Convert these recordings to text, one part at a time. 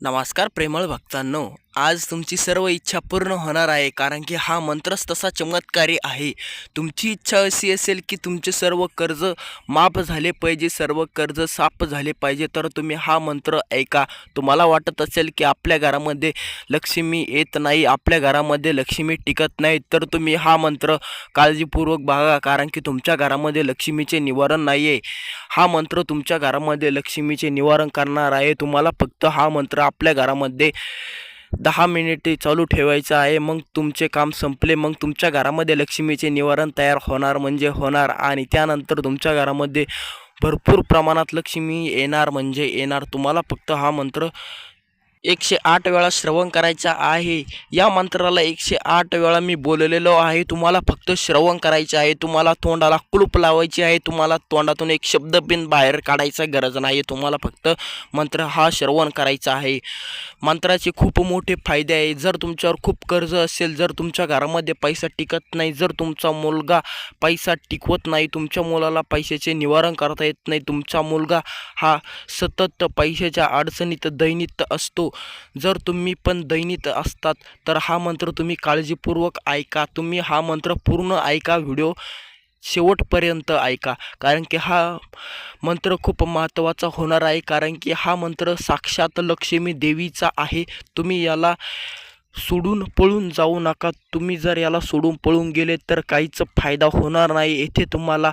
नमस्कार प्रेमळ भक्तांनो. आज तुमची सर्व इच्छा पूर्ण होणार आहे कारण की हा मंत्रच तसा चमत्कारी आहे. तुमची इच्छा अशी असेल की तुमचे सर्व कर्ज माफ झाले पाहिजे सर्व कर्ज साफ झाले पाहिजे तर तुम्ही हा मंत्र ऐका. तुम्हाला वाटत असेल की आपल्या घरामध्ये लक्ष्मी येत नाही आपल्या घरामध्ये लक्ष्मी टिकत नाही तर तुम्ही हा मंत्र काळजीपूर्वक बघा कारण की तुमच्या घरामध्ये लक्ष्मीचे निवारण नाही आहे हा मंत्र तुमच्या घरामध्ये लक्ष्मीचे निवारण करणार आहे. तुम्हाला फक्त हा मंत्र आपल्या घरामध्ये दहा मिनिटे चालू ठेवायचं आहे मग तुमचे काम संपले मग तुमच्या घरामध्ये लक्ष्मीचे निवारण तयार होणार म्हणजे होणार आणि त्यानंतर तुमच्या घरामध्ये भरपूर प्रमाणात लक्ष्मी येणार म्हणजे येणार. तुम्हाला फक्त हा मंत्र एकशे आठ वेळा श्रवण करायचा आहे. या मंत्राला एकशे आठ वेळा मी बोललेलो आहे. तुम्हाला फक्त श्रवण करायचे आहे. तुम्हाला तोंडाला कुलूप लावायची आहे. तुम्हाला तोंडातून एक शब्द बिन बाहेर काढायचा गरज नाही. तुम्हाला फक्त मंत्र हा श्रवण करायचा आहे. मंत्राचे खूप मोठे फायदे आहे. जर तुमच्यावर खूप कर्ज असेल जर तुमच्या घरामध्ये पैसा टिकत नाही जर तुमचा मुलगा पैसा टिकवत नाही तुमच्या मुलाला पैशाचे निवारण करता येत नाही तुमचा मुलगा हा सतत पैशाच्या अडचणीत दैनित असतो जर तुम्ही पण दैनित असतात तर हा मंत्र तुम्ही काळजीपूर्वक ऐका. तुम्ही हा मंत्र पूर्ण ऐका व्हिडिओ शेवटपर्यंत ऐका. कारण की हा मंत्र खूप महत्त्वाचा होणार आहे. कारण की हा मंत्र साक्षात लक्ष्मी देवीचा आहे. तुम्ही याला सोडून पळून जाऊ नका. तुम्ही जर याला सोडून पळून गेले तर काहीच फायदा होणार नाही. येथे तुम्हाला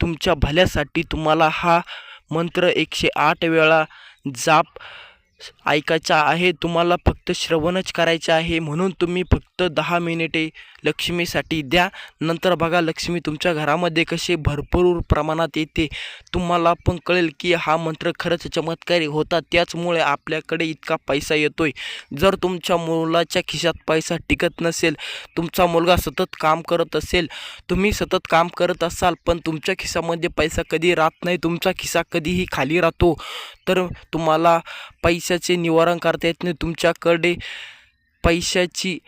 तुमच्या भल्यासाठी तुम्हाला हा मंत्र एकशे आठ वेळा जाप ऐकायचा आहे तुम्हाला फक्त श्रवणच करायचे आहे म्हणून तुम्ही फक्त दहा मिनिटे लक्ष्मीसाठी द्या. नंतर बघा लक्ष्मी तुमच्या घरामध्ये कसे भरपूर प्रमाणात येते. तुम्हाला पण कळेल की हा मंत्र खरंच चमत्कारी होता. त्याचमुळे आपल्याकडे इतका पैसा येतोय. जर तुमच्या मुलाच्या खिशात पैसा टिकत नसेल तुमचा मुलगा सतत काम करत असेल तुम्ही सतत काम करत असाल पण तुमच्या खिशामध्ये पैसा कधी राहत नाही तुमचा खिसा कधीही खाली राहतो तर तुम्हाला पैशाचे निवारण करता येत नाही. तुमच्याकडे पैशाची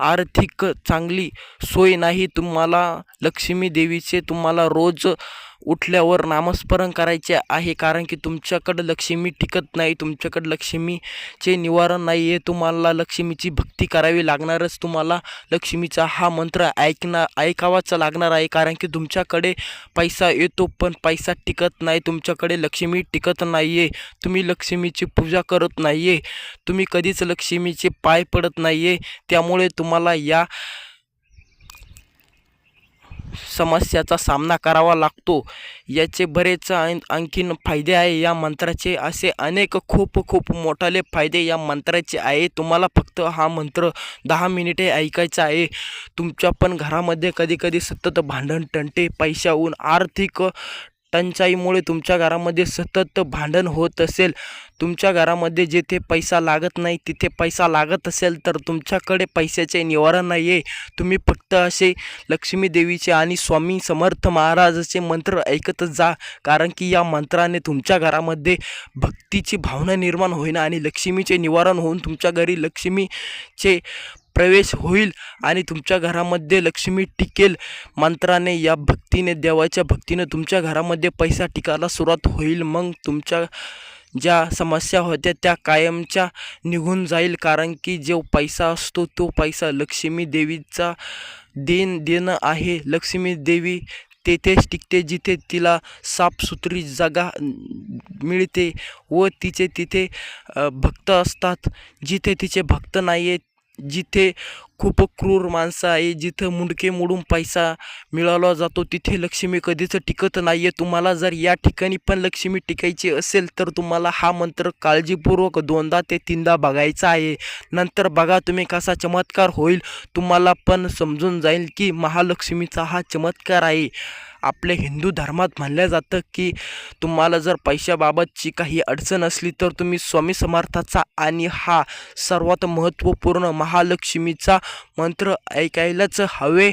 आर्थिक चांगली सोय नाही. तुम्हाला लक्ष्मी देवीचे तुम्हाला रोज उठल्यावर नामस्मरण करायचे आहे कारण की तुमच्याकडं लक्ष्मी टिकत नाही तुमच्याकडं लक्ष्मीचे निवारण नाही आहे तुम्हाला लक्ष्मीची भक्ती करावी लागणारच. तुम्हाला लक्ष्मीचा हा मंत्र ऐकणार ऐकावाच लागणार आहे कारण की तुमच्याकडे पैसा येतो पण पैसा टिकत नाही. तुमच्याकडे लक्ष्मी टिकत नाही आहे तुम्ही लक्ष्मीची पूजा करत नाही आहे तुम्ही कधीच लक्ष्मीचे पाय पडत नाही आहे त्यामुळे तुम्हाला या समस्याचा सामना करावा लागतो. याचे बरेच आण आणखीन फायदे आहे. या मंत्राचे असे अनेक खूप खूप मोठाले फायदे या मंत्राचे आहे. तुम्हाला फक्त हा मंत्र दहा मिनिटे ऐकायचा आहे. तुमच्या पण घरामध्ये कधी कधी सतत भांडण टंटे पैशाहून आर्थिक टंचाईमुळे तुमच्या घरामध्ये सतत भांडण होत असेल. तुमच्या घरामध्ये जेथे पैसा लागत नाही तिथे पैसा लागत असेल तर तुमच्याकडे पैशाचे निवारण नाही आहे तुम्ही फक्त असे लक्ष्मी देवीचे आणि स्वामी समर्थ महाराजाचे मंत्र ऐकतच जा. कारण की या मंत्राने तुमच्या घरामध्ये भक्तीची भावना निर्माण होईन आणि लक्ष्मीचे निवारण होऊन तुमच्या घरी लक्ष्मीचे प्रवेश होईल आणि तुमच्या घरामध्ये लक्ष्मी टिकेल. मंत्राने या भक्तीने देवाच्या भक्तीने तुमच्या घरामध्ये पैसा टिकायला सुरुवात होईल. मग तुमच्या ज्या समस्या होत्या त्या कायमच्या निघून जाईल. कारण की जो पैसा असतो तो पैसा लक्ष्मी देवीचा देण देणं आहे. लक्ष्मी देवी तेथेच टिकते जिथे तिला साफसुथरी जागा मिळते व तिचे तिथे भक्त असतात. जिथे तिचे भक्त नाही आहेत जिथे खूप क्रूर माणसं आहे जिथं मुंडके मोडून पैसा मिळवला जातो तिथे लक्ष्मी कधीच टिकत नाही आहे तुम्हाला जर या ठिकाणी पण लक्ष्मी टिकायची असेल तर तुम्हाला हा मंत्र काळजीपूर्वक दोनदा ते तीनदा बघायचा आहे. नंतर बघा तुम्ही कसा चमत्कार होईल. तुम्हाला पण समजून जाईल की महालक्ष्मीचा हा चमत्कार आहे. आपल्या हिंदू धर्मात म्हणलं जातं की तुम्हाला जर पैशाबाबतची काही अडचण असली तर तुम्ही स्वामी समर्थाचा आणि हा सर्वात महत्त्वपूर्ण महालक्ष्मीचा मंत्र ऐकायलाच हवे.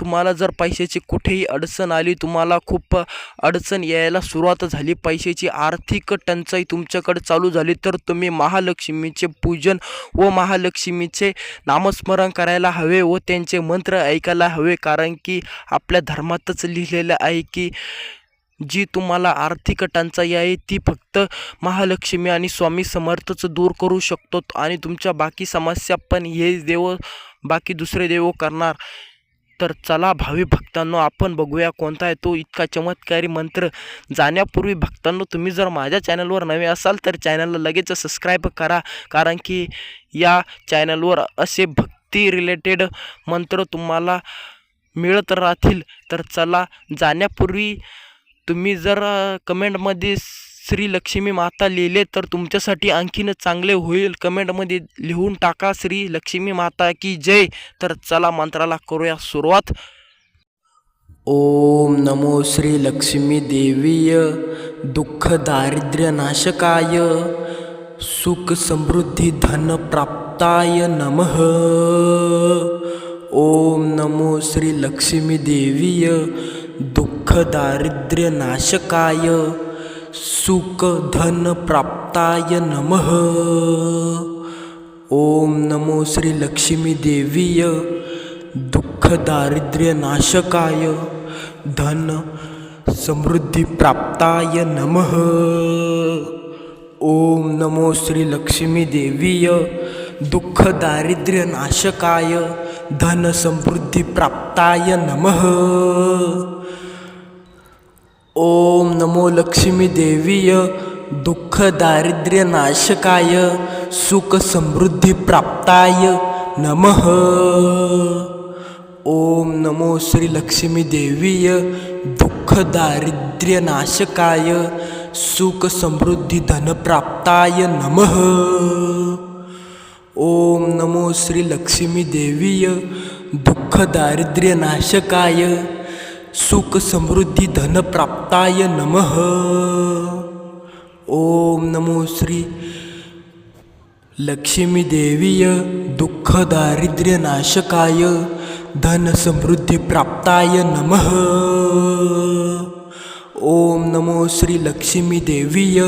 तुम्हाला जर पैशाची कुठेही अडचण आली तुम्हाला खूप अडचण यायला सुरुवात झाली पैशाची आर्थिक टंचाई तुमच्याकडे चालू झाली तर तुम्ही महालक्ष्मीचे पूजन व महालक्ष्मीचे नामस्मरण करायला हवे व त्यांचे मंत्र ऐकायला हवे कारण की आपल्या धर्मातच लिहिलेलं आहे की जी तुम्हाला आर्थिक टंचाई आहे ती फक्त महालक्ष्मी आणि स्वामी समर्थच दूर करू शकतो आणि तुमच्या बाकी समस्या पण हे देव बाकी दुसरे देव करणार. तर चला भावी भक्तांनो आपण बघूया कोणता आहे तो इतका चमत्कारी मंत्र. जाण्यापूर्वी भक्तांनो तुम्ही जर माझ्या चॅनलवर नवे असाल तर चॅनलला लगेच सबस्क्राईब करा. कारण की या चॅनलवर असे भक्ती रिलेटेड मंत्र तुम्हाला मिळत राहतील. तर चला जाण्यापूर्वी तुम्ही जर कमेंटमध्ये श्री लक्ष्मी माता लिहिले तर तुमच्यासाठी आणखीन चांगले होईल. कमेंटमध्ये लिहून टाका श्री लक्ष्मी माता की जय. तर चला मंत्राला करूया सुरुवात. ओम नमो श्री लक्ष्मी देवीय दुःख दारिद्र्य नाशकाय सुख समृद्धी धन प्राप्ताय नमः. ओम नमो श्री लक्ष्मी देवीय दुःख दारिद्र्य नाशकाय सुखधनप्राप्ताय प्राप्ताय नमः। ओम नमो श्री लक्ष्मी देवीय दुःख दारिद्र्य नाशकाय धन समृद्धी प्राप्ताय नमः। ओम नमो श्री लक्ष्मी देवीय दुःख दारिद्र्य नाशकाय धन समृद्धी प्राप्ताय नमः। ओम नमो लक्ष्मी देवीय, दुःख दारिद्र्य नाशकाय, सुख समृद्धी प्राप्ताय नमः। ओम नमो श्री लक्ष्मी देवीय, दुःख दारिद्र्य नाशकाय, सुख समृद्धी धन प्राप्ताय नमः। ओम नमो श्री लक्ष्मी देवीय, दुःख दारिद्र्य नाशकाय सुख समृद्धी धन प्राप्ताय नमः। ओम नमो श्री लक्ष्मी देवीय दुःख दारिद्र्य नाशकाय धन समृद्धी प्राप्ताय नमः। ओम नमो श्री लक्ष्मी देवीय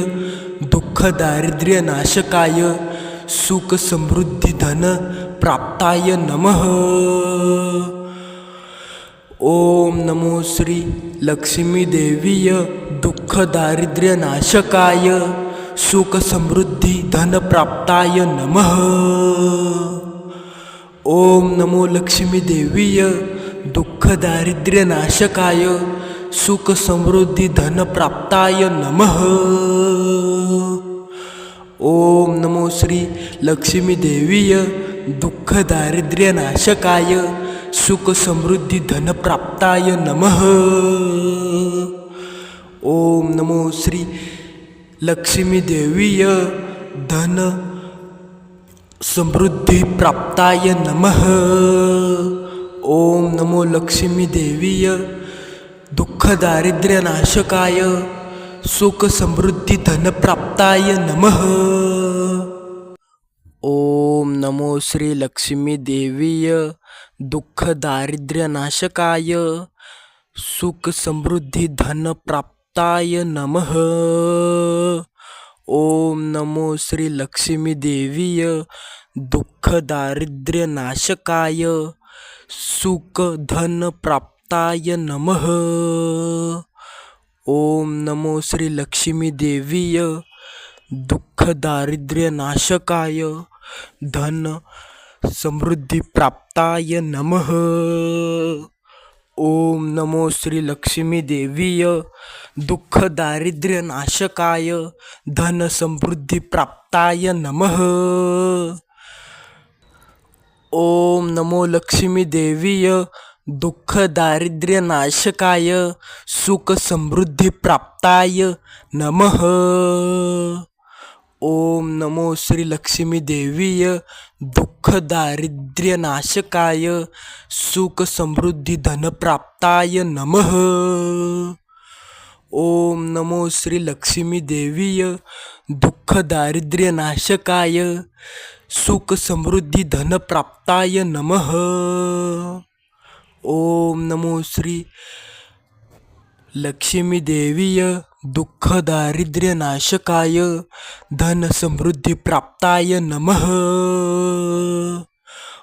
दुःख दारिद्र्य नाशकाय सुख समृद्धी धन प्राप्ताय नमः। ओम नमो श्री लक्ष्मी देवीय दुःख दारिद्र्य नाशकाय सुख समृद्धी धन प्राप्ताय नमः. ओम नमो लक्ष्मी देवीय दुःख दारिद्र्य नाशकाय सुख समृद्धी धन प्राप्ताय नमः. ओम नमो श्री लक्ष्मी देवीय दुःख दारिद्र्य नाशकाय सुख समृद्धी धन प्राप्ताय नमः। ओम नमो श्री लक्ष्मी देवीय धन समृद्धि प्राप्ताय नमः। ओम नमो लक्ष्मी देवीय दुःख दारिद्र्य नाशकाय सुख समृद्धी धन प्राप्ताय नमः। ओम नमो श्री लक्ष्मी देवीय दुःख दारिद्र्य नाशकाय सुख समृद्धी धन प्राप्ताय नमः। ओम नमो श्री लक्ष्मी देवीय दुःख दारिद्र्य नाशकाय सुख धन प्राप्ताय नमः। ओम नमो श्री लक्ष्मी देवीय दुःख दारिद्र्य नाशकाय धन समृद्धी प्राप्ताय नमः. ओम नमो श्री लक्ष्मी देवीय. दुःख दारिद्र्य नाशकाय. धन समृद्धी प्राप्ताय नमः. ओम नमो लक्ष्मी देवीय. दुःख दारिद्र्य नाशकाय. सुख समृद्धी प्राप्ताय नमः. ओम नमो श्री लक्ष्मी देवीय दुःख दारिद्र्य नाशकाय सुख समृद्धी धन प्राप्ताय नमः। ओम नमो श्री लक्ष्मी देवीय दुःख दारिद्र्य नाशकाय सुख समृद्धी धन प्राप्ताय नमः। ओम नमो श्री लक्ष्मी देवीय दुःख दारिद्र्य नाशकाय धन समृद्धी प्राप्ताय नमः.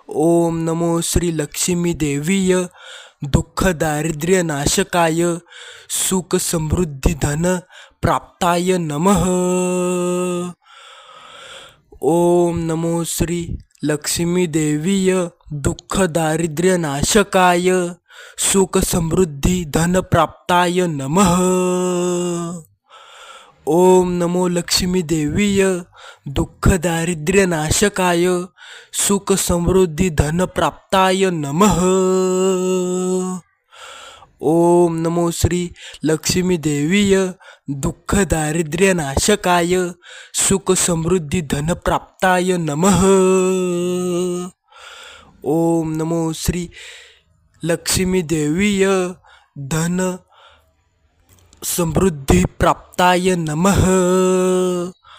ओम नमो श्री लक्ष्मी देवीय दुःख दारिद्र्य नाशकाय सुख समृद्धी धन प्राप्ताय नमः. ओम नमो श्री लक्ष्मी देवीय दुःख दारिद्र्य नाशकाय सुख समृद्धी धन प्राप्ताय नमः। ओम नमो लक्ष्मी देवीय दुःख दारिद्र्य नाशकाय सुख समृद्धी धन प्राप्ताय नमः। ओम नमो श्री लक्ष्मी देवीय दुःख दारिद्र्य नाशकाय सुख समृद्धी धन प्राप्ताय नमः। ओम नमो श्री लक्ष्मी देवीय धन समृद्धी प्राप्ताय नमः.